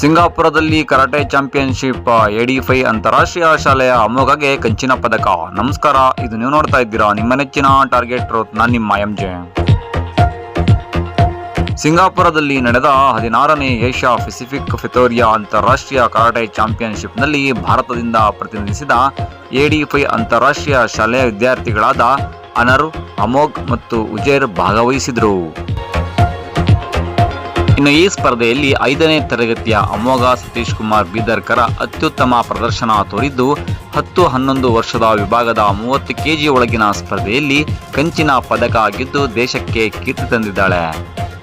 ಸಿಂಗಾಪುರದಲ್ಲಿ karate championship Edify ಅಂತಾರಾಷ್ಟ್ರೀಯ ಶಾಲೆಯ ಅಮೋಘಗೆ ಕಂಚಿನ ಪದಕ. ನಮಸ್ಕಾರ, ಇದು ನೀವು ನೋಡ್ತಾ ಇದ್ದೀರಾ ನಿಮ್ಮ ನೆಚ್ಚಿನ ಟಾರ್ಗೆಟ್ ನಾನು ನಿಮ್ಮ ಎಂ ಜೆ. ಸಿಂಗಾಪುರದಲ್ಲಿ ನಡೆದ ಹದಿನಾರನೇ ಏಷ್ಯಾ ಪೆಸಿಫಿಕ್ ಫಿತೋರಿಯಾ ಅಂತಾರಾಷ್ಟ್ರೀಯ ಕರಾಟೆ ಚಾಂಪಿಯನ್ಶಿಪ್ನಲ್ಲಿ ಭಾರತದಿಂದ ಪ್ರತಿನಿಧಿಸಿದ ಎಡಿ ಫೈ ಅಂತಾರಾಷ್ಟ್ರೀಯ ಶಾಲೆಯ ವಿದ್ಯಾರ್ಥಿಗಳಾದ ಅನರ್, ಅಮೋಘ್ ಮತ್ತು ಉಜೇರ್ ಭಾಗವಹಿಸಿದರು. ಇನ್ನು ಈ ಸ್ಪರ್ಧೆಯಲ್ಲಿ ಐದನೇ ತರಗತಿಯ ಅಮೋಘ ಸತೀಶ್ ಕುಮಾರ್ ಬೀದರ್ಕರ ಅತ್ಯುತ್ತಮ ಪ್ರದರ್ಶನ ತೋರಿದ್ದು, ಹತ್ತು ಹನ್ನೊಂದು ವರ್ಷದ ವಿಭಾಗದ ಮೂವತ್ತು ಕೆಜಿ ಒಳಗಿನ ಸ್ಪರ್ಧೆಯಲ್ಲಿ ಕಂಚಿನ ಪದಕ ಆಗಿದ್ದು ದೇಶಕ್ಕೆ ಕೀರ್ತಿ ತಂದಿದ್ದಾಳೆ.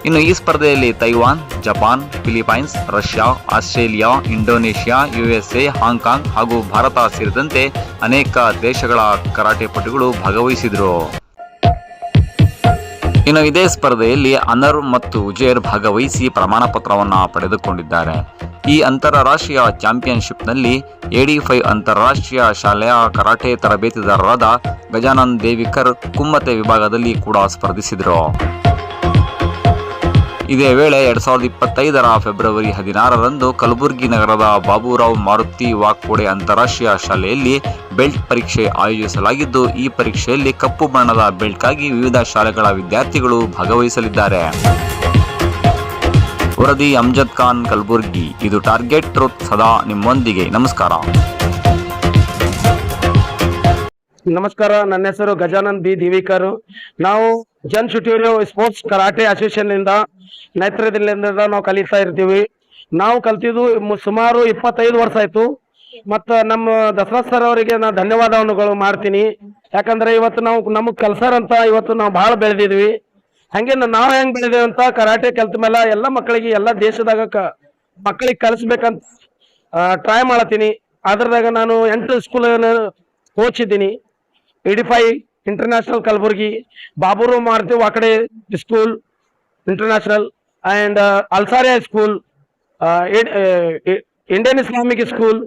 ಇನ್ನು ಈ ಸ್ಪರ್ಧೆಯಲ್ಲಿ Taiwan, Japan, Philippines, Russia, Australia, Indonesia, USA, Hong Kong ಹಾಗೂ ಭಾರತ ಸೇರಿದಂತೆ ಅನೇಕ ದೇಶಗಳ ಕರಾಟೆ ಪಟುಗಳು ಭಾಗವಹಿಸಿದರು. ಇನ್ನು ಇದೇ ಸ್ಪರ್ಧೆಯಲ್ಲಿ ಅನರ್ ಮತ್ತು ಉಜೇರ್ ಭಾಗವಹಿಸಿ ಪ್ರಮಾಣ ಪತ್ರವನ್ನು ಪಡೆದುಕೊಂಡಿದ್ದಾರೆ. ಈ ಅಂತಾರಾಷ್ಟ್ರೀಯ ಚಾಂಪಿಯನ್ಶಿಪ್ನಲ್ಲಿ ಎಡಿ ಫೈವ್ ಅಂತಾರಾಷ್ಟ್ರೀಯ ಶಾಲೆಯ ಕರಾಟೆ ತರಬೇತಿದಾರರಾದ ಗಜಾನಂದ್ ದೇವಿಕರ್ ಕುಮ್ಮತೆ ವಿಭಾಗದಲ್ಲಿ ಕೂಡ ಸ್ಪರ್ಧಿಸಿದರು. ಇದೇ ವೇಳೆ ಎರಡ್ ಸಾವಿರದ ಇಪ್ಪತ್ತೈದರ ಫೆಬ್ರವರಿ ಹದಿನಾರರಂದು ಕಲಬುರಗಿ ನಗರದ ಬಾಬುರಾವ್ ಮಾರುತಿ ವಾಕ್ಪೋಡೆ ಅಂತಾರಾಷ್ಟ್ರೀಯ ಶಾಲೆಯಲ್ಲಿ ಬೆಲ್ಟ್ ಪರೀಕ್ಷೆ ಆಯೋಜಿಸಲಾಗಿದ್ದು, ಈ ಪರೀಕ್ಷೆಯಲ್ಲಿ ಕಪ್ಪು ಬಣ್ಣದ ಬೆಲ್ಟ್ಗಾಗಿ ವಿವಿಧ ಶಾಲೆಗಳ ವಿದ್ಯಾರ್ಥಿಗಳು ಭಾಗವಹಿಸಲಿದ್ದಾರೆ. ವರದಿ ಅಮ್ಜದ್ ಖಾನ್, ಕಲಬುರ್ಗಿ. ಇದು ಟಾರ್ಗೆಟ್ ಟ್ರೂತ್ ಸದಾ ನಿಮ್ಮೊಂದಿಗೆ. ನಮಸ್ಕಾರ. ನಮಸ್ಕಾರ. ನನ್ನ ಹೆಸರು ಗಜಾನಂದ್ ಬಿ ದಿವಿಕರ್. ನಾವು ಜನ್ ಶುಟೂರಿಯೋ ಸ್ಪೋರ್ಟ್ಸ್ ಕರಾಟೆ ಅಸೋಸಿಯೇಷನ್ ಇಂದ ನೇತೃತ್ವದಿಂದ ನಾವು ಕಲಿತಾ ಇರ್ತೀವಿ. ನಾವು ಕಲ್ತಿದ್ದು ಸುಮಾರು ಇಪ್ಪತ್ತೈದು ವರ್ಷ ಆಯ್ತು. ಮತ್ತು ನಮ್ಮ ದಸರಾ ಸರ್ ಅವರಿಗೆ ನಾನು ಧನ್ಯವಾದವನ್ನುಗಳು ಮಾಡ್ತೀನಿ. ಯಾಕಂದ್ರೆ ಇವತ್ತು ನಾವು ನಮಗೆ ಕಲ್ಸರ್ ಇವತ್ತು ನಾವು ಭಾಳ ಬೆಳೆದಿದ್ವಿ. ಹಂಗೆ ನಾವು ಹೆಂಗೆ ಬೆಳೆದೇವೆ ಅಂತ ಕರಾಟೆ ಕಲ್ತ ಮೇಲೆ ಎಲ್ಲ ಮಕ್ಕಳಿಗೆ ಎಲ್ಲ ದೇಶದಾಗ ಕ, ಮಕ್ಕಳಿಗೆ ಕಲಿಸ್ಬೇಕಂತ ಟ್ರೈ ಮಾಡತ್ತೀನಿ ಅದ್ರದಾಗ ನಾನು ಎಂಟು school coach Edify international Kalaburagi, ಬಾಬೂರು Maruti Wakade school international and ಅಲ್ಸಾರಿಯಾ school Indian Islamic school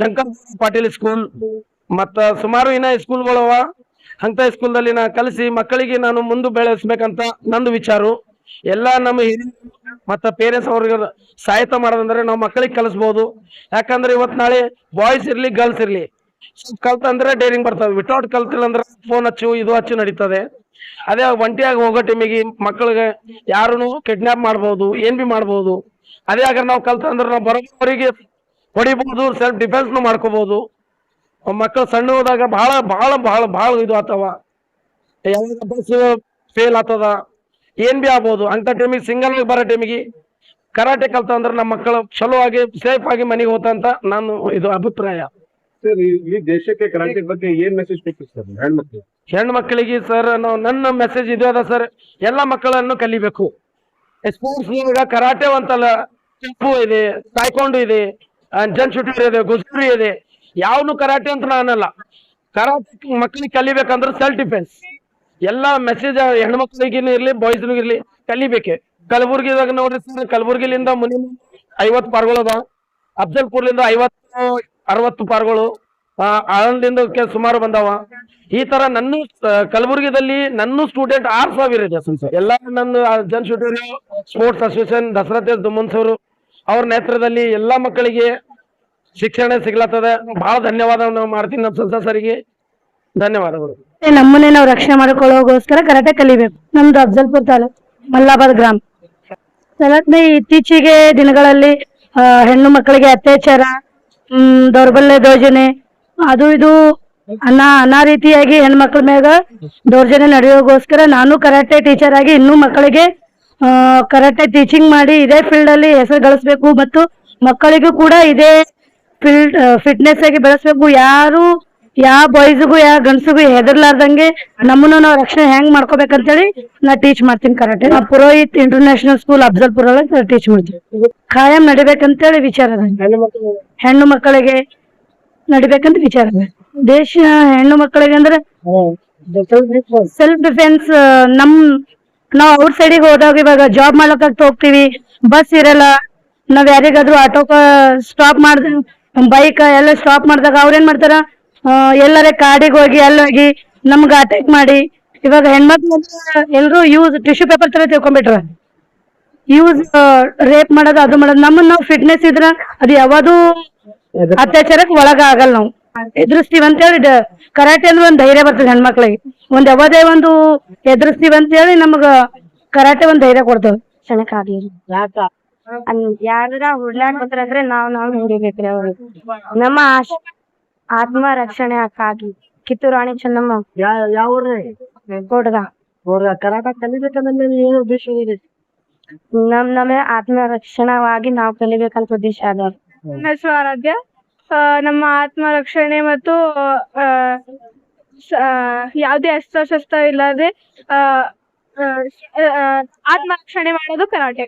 Shankar Patil school ಮತ್ತು ಸುಮಾರು ಇನ್ನ ಸ್ಕೂಲ್ಗಳವ ಅಂತ ಸ್ಕೂಲ್ದಲ್ಲಿ ನಾ ಕಲಿಸಿ ಮಕ್ಕಳಿಗೆ ನಾನು ಮುಂದೆ ಬೆಳೆಸ್ಬೇಕಂತ ನಂದು ವಿಚಾರ. ಎಲ್ಲ ನಮ್ಮ ಹಿರಿಯರು ಮತ್ತು ಪೇರೆಂಟ್ಸ್ ಅವ್ರಿಗೆ ಸಹಾಯತ ಮಾಡೋದಂದ್ರೆ ನಾವು ಮಕ್ಕಳಿಗೆ ಕಲಿಸ್ಬೋದು. ಯಾಕಂದ್ರೆ ಇವತ್ತು ನಾಳೆ ಬಾಯ್ಸ್ ಇರಲಿ ಗರ್ಲ್ಸ್ ಇರಲಿ. ಕಲ್ತಂದ್ರೆ ಡೇರಿಂಗ್ ಬರ್ತದೆ ವಿತೌಟ್ ಕಲ್ತಿಲ್ಲ ಅಂದ್ರೆ ಫೋನ್ ಹಚ್ಚು, ಇದು ಹಚ್ಚು ನಡೀತದೆ. ಅದೇ ಒಂಟಿಯಾಗಿ ಹೋಗೋ ಟೈಮಿಗೆ ಮಕ್ಕಳಿಗೆ ಯಾರು ಕಿಡ್ನಾಪ್ ಮಾಡ್ಬೋದು, ಏನ್ ಬಿ ಮಾಡ್ಬೋದು. ಅದೇ ಆಗ ನಾವು ಕಲ್ತಂದ್ರೆ ನಾವು ಬರೋಬ್ಬರಿಗೆ ಹೊಡಿಬಹುದು ಸೆಲ್ಫ್ ಡಿಫೆನ್ಸ್ನು ಮಾಡ್ಕೋಬಹುದು ಮಕ್ಕಳು ಸಣ್ಣ ಹೋದಾಗ ಬಹಳ ಬಹಳ ಬಹಳ ಬಹಳ ಇದು ಆತವ. ಬಸ್ ಫೇಲ್ ಆತದ. ಏನ್ ಬಿ ಆಗ್ಬೋದು. ಅಂತ ಟೈಮಿಗೆ ಸಿಂಗಲ್ ಆಗಿ ಬರೋ ಟೈಮಿಗೆ ಕರಾಟೆ ಕಲ್ತ ಅಂದ್ರೆ ನಮ್ಮ ಮಕ್ಕಳು ಚಲೋ ಆಗಿ ಸೇಫ್ ಆಗಿ ಮನೆಗೆ ಹೋತಂತ ನಾನು ಇದು ಅಭಿಪ್ರಾಯ. ಸರ್ ಈ ಈ ದೇಶಕ್ಕೆ ಕರಾಟೆ ಬಗ್ಗೆ ಏನ್ ಮೆಸೇಜ್ ಕೊಡ್ತೀವಿ ಸರ್? ಹೆಣ್ಮಕ್ಳು ನಾವು ನನ್ನ ಮೆಸೇಜ್ ಇದು ಅದ ಸರ್. ಎಲ್ಲ ಮಕ್ಕಳನ್ನು ಕಲಿಬೇಕು. ಸ್ಪೋರ್ಟ್ಸ್ ಈಗ ಕರಾಟೆ ಅಂತಲ್ಲ ಚಪ್ಪು ಇದೆ ತಾಯ್ಕೊಂಡು ಇದೆ ಜನ್ ಶೂಟರ್ ಇದೆ ಗುಜರಿ ಇದೆ. ಯಾವನು ಕರಾಟೆ ಅಂತ ನಾನಲ್ಲ. ಅನ್ನಲ್ಲ ಕರಾಟೆ ಮಕ್ಕಳಿಗೆ ಕಲಿಬೇಕಂದ್ರೆ ಸೆಲ್ಫ್ ಡಿಫೆನ್ಸ್ ಎಲ್ಲ ಮೆಸೇಜ್ ಹೆಣ್ಮಕ್ಳಿಗೇನು ಇರ್ಲಿ ಬಾಯ್ಸ್ ಇರ್ಲಿ ಕಲಿಬೇಕೆ. ಕಲಬುರ್ಗಿದಾಗ ನೋಡ್ರಿ ಸರ್ ಕಲಬುರ್ಗಿಲಿಂದ ಮುನಿ ಐವತ್ತು ಪಾರ್ಗೊಳದ ಅಫ್ಜಲ್ಪುರ್ಲಿಂದ ಐವತ್ತು ಅರವತ್ತು ಪಾರ್ಗಳು ಆಳಂದಿಂದ ಸುಮಾರು ಬಂದಾವ. ಈ ತರ ನನ್ನ ಕಲಬುರಗಿದಲ್ಲಿ ನನ್ನ ಸ್ಟೂಡೆಂಟ್ ಆರ್ ಸಾವಿರ ಇದೆ ಎಲ್ಲ ನನ್ನ Jan shooter sports association Dasara Tej ದುಮ್ಮನ್ಸವರು ಅವ್ರ ನೇತೃತ್ವದಲ್ಲಿ ಎಲ್ಲಾ ಮಕ್ಕಳಿಗೆ ಶಿಕ್ಷಣ ಸಿಗ್ಲತ್ತದ. ಬಹಳ ಧನ್ಯವಾದ ಮಾಡ್ತೀನಿ ನಮ್ಮ ಸಂಸದ ಸರಿಗೆ. ಧನ್ಯವಾದಗಳು. ನಮ್ಮನ್ನೇ ನಾವು ರಕ್ಷಣೆ ಮಾಡಿಕೊಳ್ಳೋಗೋಸ್ಕರ ಕರಾಟೆ ಕಲಿಬೇಕು. ನಮ್ದು ಅಫ್ಜಲ್ಪುರ್ ತಾಲೂಕ್, ಮಲ್ಲಾಬಾದ್ ಗ್ರಾಮ. ಸಲತ್ನ ಇತ್ತೀಚೆಗೆ ದಿನಗಳಲ್ಲಿ ಹೆಣ್ಣು ಮಕ್ಕಳಿಗೆ ಅತ್ಯಾಚಾರ ದೌರ್ಬಲ್ಯ ಯೋಜನೆ ಅದು ಇದು ಅನ್ನ ಅನ್ನ ರೀತಿಯಾಗಿ ಹೆಣ್ಮಕ್ಳ ಮ್ಯಾಗ ದೌರ್ಜನ್ಯ ನಡೆಯೋಗೋಸ್ಕರ ನಾನು ಕರಾಟೆ ಟೀಚರ್ ಆಗಿ ಇನ್ನೂ ಮಕ್ಕಳಿಗೆ ಕರಾಟೆ ಟೀಚಿಂಗ್ ಮಾಡಿ ಇದೇ ಫೀಲ್ಡ್ ಅಲ್ಲಿ ಹೆಸರು ಗಳಿಸ್ಬೇಕು. ಮತ್ತು ಮಕ್ಕಳಿಗೂ ಕೂಡ ಇದೇ ಫೀಲ್ಡ್ ಫಿಟ್ನೆಸ್ ಆಗಿ ಬೆಳೆಸ್ಬೇಕು. ಯಾರು ಯಾವ ಬಾಯ್ಸ್ಗೂ ಯಾವ ಗಂಡಸಿಗೂ ಹೆದರ್ಲಾರ್ದಂಗೆ ನಮ್ಮನ್ನ ನಾವು ರಕ್ಷಣೆ ಹೆಂಗ್ ಮಾಡ್ಕೋಬೇಕಂತೇಳಿ ನಾ ಟೀಚ್ ಮಾಡ್ತೀನಿ ಕರಾಟೆ. ನಾ ಪುರೋಹಿತ್ ಇಂಟರ್ನ್ಯಾಷನಲ್ ಸ್ಕೂಲ್ ಅಫ್ಜಲ್ಪುರ ಒಳಗೆ ಟೀಚ್ ಮಾಡ್ತೀನಿ. ಖಾಯಂ ನಡಿಬೇಕಂತೇಳಿ ವಿಚಾರ ಹೆಣ್ಣು ಮಕ್ಕಳಿಗೆ? ನಡಿಬೇಕಂತ ವಿಚಾರ ದೇಶ ಹೆಣ್ಣು ಮಕ್ಕಳಿಗೆ ಅಂದ್ರೆ ಸೆಲ್ಫ್ ಡಿಫೆನ್ಸ್ ನಮ್ ನಾವ್ ಔಟ್ ಸೈಡಿಗೆ ಹೋದಾಗ ಇವಾಗ ಜಾಬ್ ಮಾಡ್ಲಕ್ಕ ಹೋಗ್ತೀವಿ. ಬಸ್ ಇರಲ್ಲ. ನಾವ್ ಯಾರಿಗಾದ್ರೂ ಆಟೋಕ ಸ್ಟಾಪ್ ಮಾಡ್ದ ಬೈಕ್ ಎಲ್ಲ ಸ್ಟಾಪ್ ಮಾಡಿದಾಗ ಅವ್ರೇನ್ ಮಾಡ್ತಾರ? ಎಲ್ಲರೇ ಕಾಡಿಗೆ ಹೋಗಿ ಅಲ್ಲಿ ಹೋಗಿ ನಮ್ಗ ಅಟ್ಯಾಕ್ ಮಾಡಿ. ಇವಾಗ ಹೆಣ್ಮಕ್ಳು ಎಲ್ಲರೂ ಯೂಸ್ ಟಿಶ್ಯೂ ಪೇಪರ್ ತರ ತಿಳ್ಕೊಂಡ್ಬಿಟ್ರ ಯೂಸ್ ರೇಪ್ ಮಾಡೋದು ಅದು ಮಾಡೋದು. ನಮ್ಮನ್ನ ನಾವು ಫಿಟ್ನೆಸ್ ಇದ್ರ ಅದು ಯಾವ್ದು ಅತ್ಯಾಚಾರಕ್ಕೆ ಒಳಗ ಆಗಲ್ಲ ನಾವು. ಎದುರಿಸ್ತೀವಿ ಅಂತ ಹೇಳಿ ಕರಾಟೆ ಅಂದ್ರೆ ಒಂದ್ ಧೈರ್ಯ ಬರ್ತದೆ ಹೆಣ್ಮಕ್ಳಿಗೆ. ಒಂದ್ ಯಾವದೇ ಒಂದು ಎದುರಿಸ್ತೀವಿ ಅಂತೇಳಿ ನಮಗ ಕರಾಟೆ ಒಂದ್ ಧೈರ್ಯ ಕೊಡ್ತದೆ. ಯಾರ ಹುಡ್ಲಾಕ್ ಅಂದ್ರೆ ನಾವ್ ನಾವ್ ಹಿಡಿಬೇಕ್ರಿ ಅವ್ರಿಗೆ ನಮ್ಮ ಆಶ್- ಆತ್ಮ ರಕ್ಷಣೆ ಹಾಕಾಗಿ ಕಿತ್ತೂರು ರಾಣಿ ಚೆನ್ನಮ್ಮ ಯಾವ ಕೊಡ್ದ ಕರಾಟ ಕಲಿಬೇಕಂದ್ರೆ ಏನು ಉದ್ದೇಶ ಇದೆ ನಮ್ ನಮೇ ಆತ್ಮ ರಕ್ಷಣವಾಗಿ ನಾವು ಕಲಿಬೇಕಂತ ಉದ್ದೇಶ ಅದ ನನ್ನ ನಮ್ಮ ಆರಾಧ್ಯ. ಆ, ನಮ್ಮ ಆತ್ಮರಕ್ಷಣೆ ಮತ್ತು ಯಾವುದೇ ಅಸ್ತ್ರಶಸ್ತ್ರ ಇಲ್ಲದೆ ಆತ್ಮ ರಕ್ಷಣೆ ಮಾಡೋದು ಕರಾಟೆ.